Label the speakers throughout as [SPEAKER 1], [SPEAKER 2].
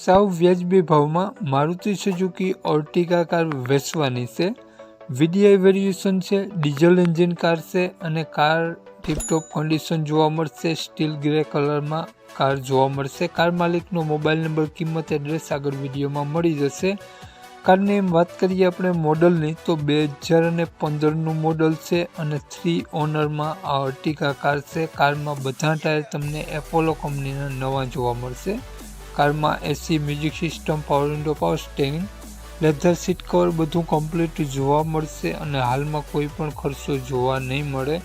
[SPEAKER 1] સાવ વ્યાજબી ભાવમાં મારુતિ સુઝુકી ઓર્ટિગા કાર વેચવાની છે. વીડીઆઈ વેરિએશન છે, ડીઝલ એન્જિન કાર છે અને કાર ટીપટોપ કન્ડિશન જોવા મળશે. સ્ટીલ ગ્રે કલરમાં કાર જોવા મળશે. કાર માલિકનો મોબાઈલ નંબર, કિંમત, એડ્રેસ આગળ વિડીયોમાં મળી જશે. કારની એમ વાત કરીએ આપણે મોડલની, તો બે હજાર અને પંદરનું મોડલ છે અને થ્રી ઓનરમાં આ અર્ટિકા કાર છે. કારમાં બધા ટાયર તમને એપોલો કંપનીના નવા જોવા મળશે. કારમાં AC music system power window power steering leather seat cover બધું કમ્પ્લીટ જોવા મળશે અને હાલમાં કોઈ પણ ખર્ચો જોવા નહીં મળે.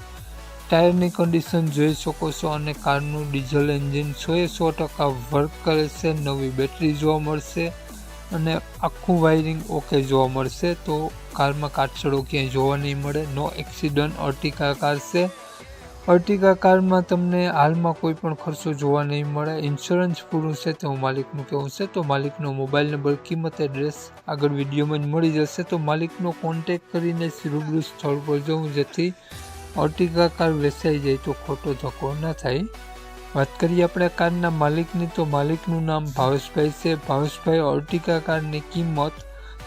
[SPEAKER 1] ટાયરની કન્ડિશન જોઈ શકો છો અને કારનું ડીઝલ એન્જિન એ સો ટકા વર્ક કરે છે, નવી બેટરી જોવા મળશે અને આખું વાયરિંગ ઓકે જોવા મળશે તો કારમાં કાટછડો ક્યાંય જોવા નહીં મળે. No accident Ertiga car Ertiga કારમાં તમને હાલમાં કોઈ પણ ખર્ચો જોવા નહીં મળે. ઇન્સ્યોરન્સ પૂરું છે તેવું માલિકનું કહેવું છે. તો માલિકનો મોબાઈલ નંબર કિંમત એડ્રેસ આગળ વિડીયોમાં જ મળી જશે. તો માલિકનો કોન્ટેક કરીને રૂબરૂ સ્થળ પર જવું. જેથી અર્ટિગા કાર વેચાઈ જાય તો ખોટો ધક્કો ન થાય. વાત કરીએ આપણે કારના માલિકની. તો માલિકનું નામ ભાવેશભાઈ છે. ભાવેશભાઈ અર્ટિકા કારની કિંમત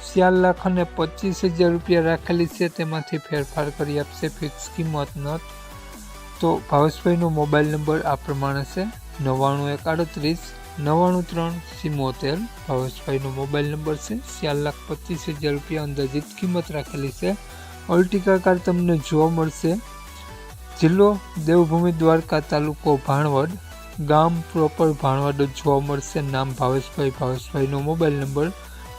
[SPEAKER 1] ચાર લાખ અને પચીસ હજાર રૂપિયા રાખેલી છે. તેમાંથી ફેરફાર કરી આપશે. ફિક્સ કિંમત નથી તો ભાવેશભાઈનો મોબાઈલ નંબર આ પ્રમાણે છે. નવ્વાણું એક આડત્રીસ નવ્વાણું ત્રણ, સિમોતેર. ભાવેશભાઈનો મોબાઈલ નંબર છે. ચાર લાખ પચીસ હજાર રૂપિયા અંદાજિત કિંમત રાખેલી છે. અલ્ટિકા કાર તમને જોવા મળશે. જિલ્લો દેવભૂમિ દ્વારકા તાલુકો ભાણવડ. ગામ પ્રોપર ભાણવડ જોવા મળશે. નામ ભાવેશભાઈ. ભાવેશભાઈનો મોબાઈલ નંબર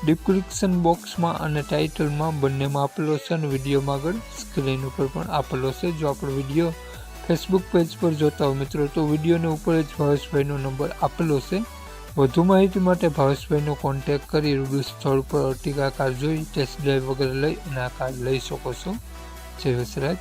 [SPEAKER 1] ડિસ્ક્રિપ્શન બોક્સમાં અને ટાઇટલમાં બંનેમાં આપેલો છે અને વિડીયોમાં આગળ સ્ક્રીન ઉપર પણ આપેલો છે. જો આપણો વીડિયો ફેસબુક પેજ પર જોતા હો મિત્રો, તો વિડીયોને ઉપર જ ભાવેશભાઈનો નંબર આપેલો છે. વધુ માહિતી માટે ભાવેશભાઈનો કોન્ટેક કરી રૂબરૂ સ્થળ પર અર્ટિગા કાર જોઈ ટેસ્ટ ડ્રાઈવ વગેરે લઈ અને આ કાર લઈ શકો છો. જય વસરાજ.